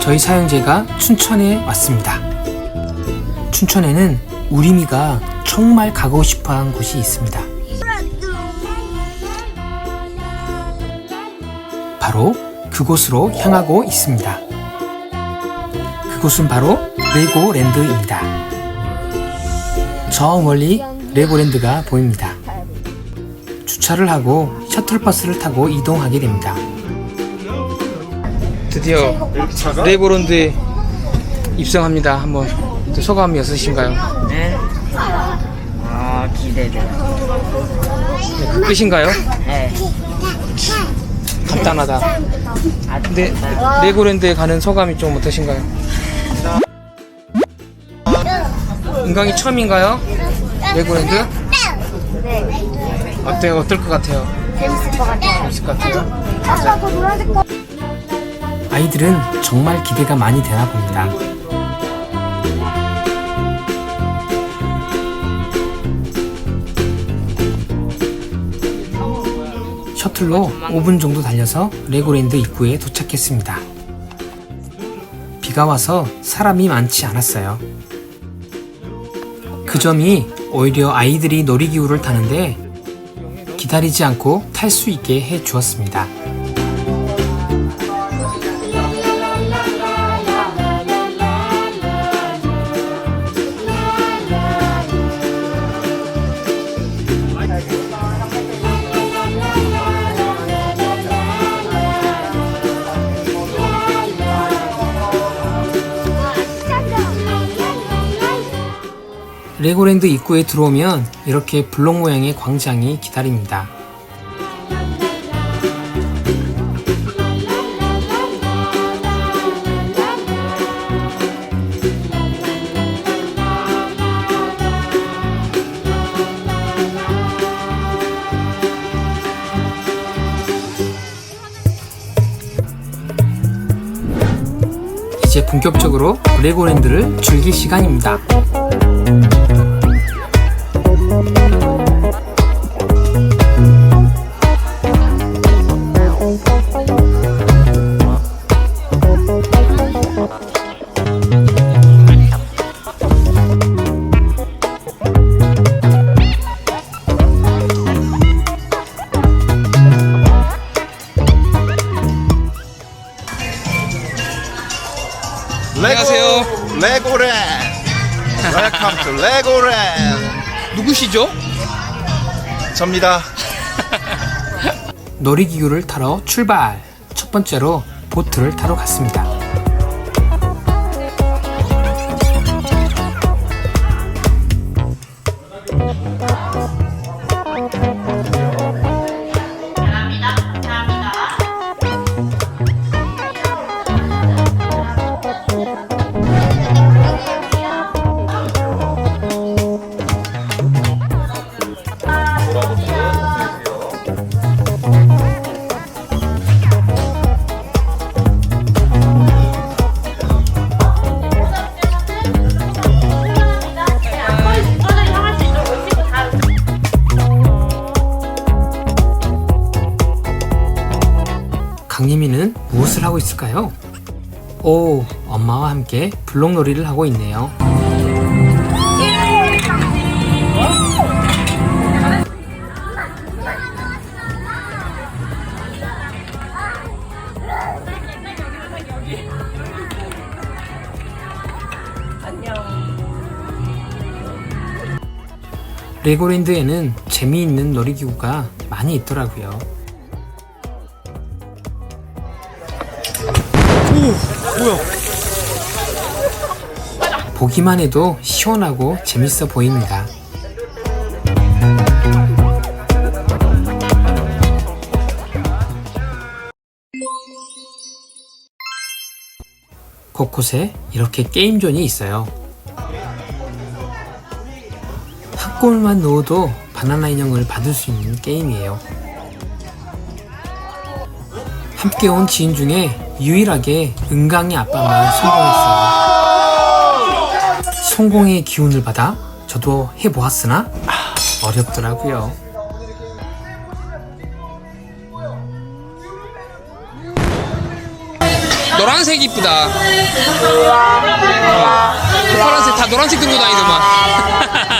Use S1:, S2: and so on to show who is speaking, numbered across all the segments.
S1: 저희 사형제가 춘천에 왔습니다. 춘천에는 우리미가 정말 가고 싶어 한 곳이 있습니다. 바로 그곳으로 향하고 있습니다. 그곳은 바로 레고랜드입니다. 저 멀리 레고랜드가 보입니다. 주차를 하고 셔틀버스를 타고 이동하게 됩니다. 드디어 레고랜드에 입성합니다. 한번 소감이 어떠신가요?
S2: 네. 아 기대돼요.
S1: 네, 그 끝인가요?
S2: 네.
S1: 간단하다. 근데 레고랜드에 가는 소감이 좀 어떠신가요? 은강이 처음인가요? 레고랜드? 어때요? 어떨 것 같아요?
S3: 재밌을 것 같아요.
S1: 재밌을 것 같아요?
S3: 아까 그 노란색 거.
S1: 아이들은 정말 기대가 많이 되나 봅니다. 셔틀로 5분 정도 달려서 레고랜드 입구에 도착했습니다. 비가 와서 사람이 많지 않았어요. 그 점이 오히려 아이들이 놀이기구를 타는데 기다리지 않고 탈 수 있게 해 주었습니다. 레고랜드 입구에 들어오면 이렇게 블록 모양의 광장이 기다립니다. 이제 본격적으로 레고랜드를 즐길 시간입니다. 안녕하세요.
S4: 레고랜드. 웰컴 투 레고랜드.
S1: 누구시죠?
S4: 접니다.
S1: 놀이기구를 타러 출발! 첫 번째로 보트를 타러 갔습니다. 있을까요? 오, 엄마와 함께 블록놀이를 하고 있네요. 레고랜드에는 재미있는 놀이기구가 많이 있더라고요. 보기만 해도 시원하고 재밌어 보입니다. 곳곳에 이렇게 게임존이 있어요. 학골만 넣어도 바나나 인형을 받을 수 있는 게임이에요. 함께 온 지인 중에 유일하게 은강이 아빠만 성공했어요. 성공의 기운을 받아 저도 해보았으나 어렵더라고요. 노란색 이쁘다. 파란색 다 노란색 들고 다니더만.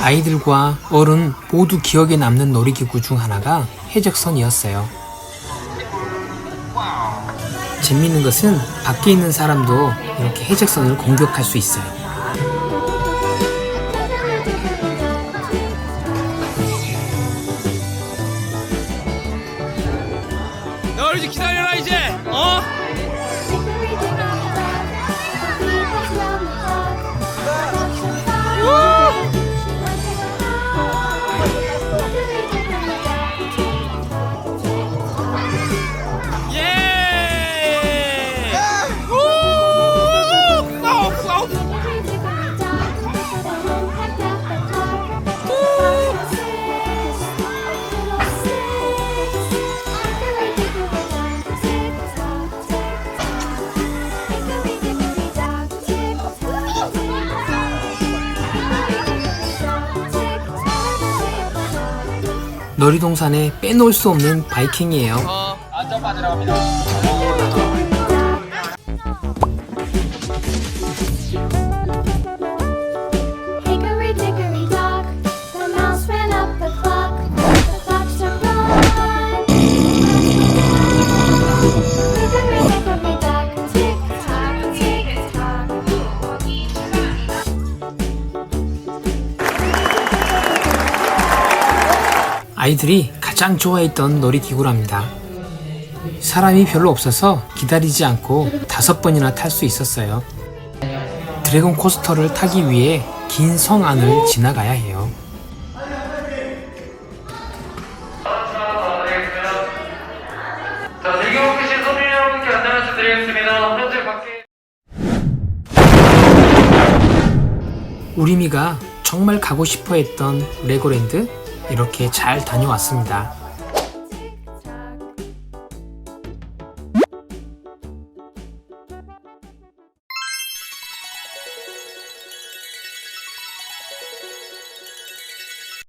S1: 아이들과 어른 모두 기억에 남는 놀이기구 중 하나가 해적선이었어요. 재밌는 것은 밖에 있는 사람도 이렇게 해적선을 공격할 수 있어요. 놀이동산에 빼놓을 수 없는 바이킹이에요.
S5: Hickory
S1: 아이들이 가장 좋아했던 놀이기구랍니다. 사람이 별로 없어서 기다리지 않고 다섯 번이나 탈 수 있었어요. 드래곤 코스터를 타기 위해 긴 성 안을 지나가야 해요. 우리미가 정말 가고 싶어 했던 레고랜드 이렇게 잘 다녀왔습니다.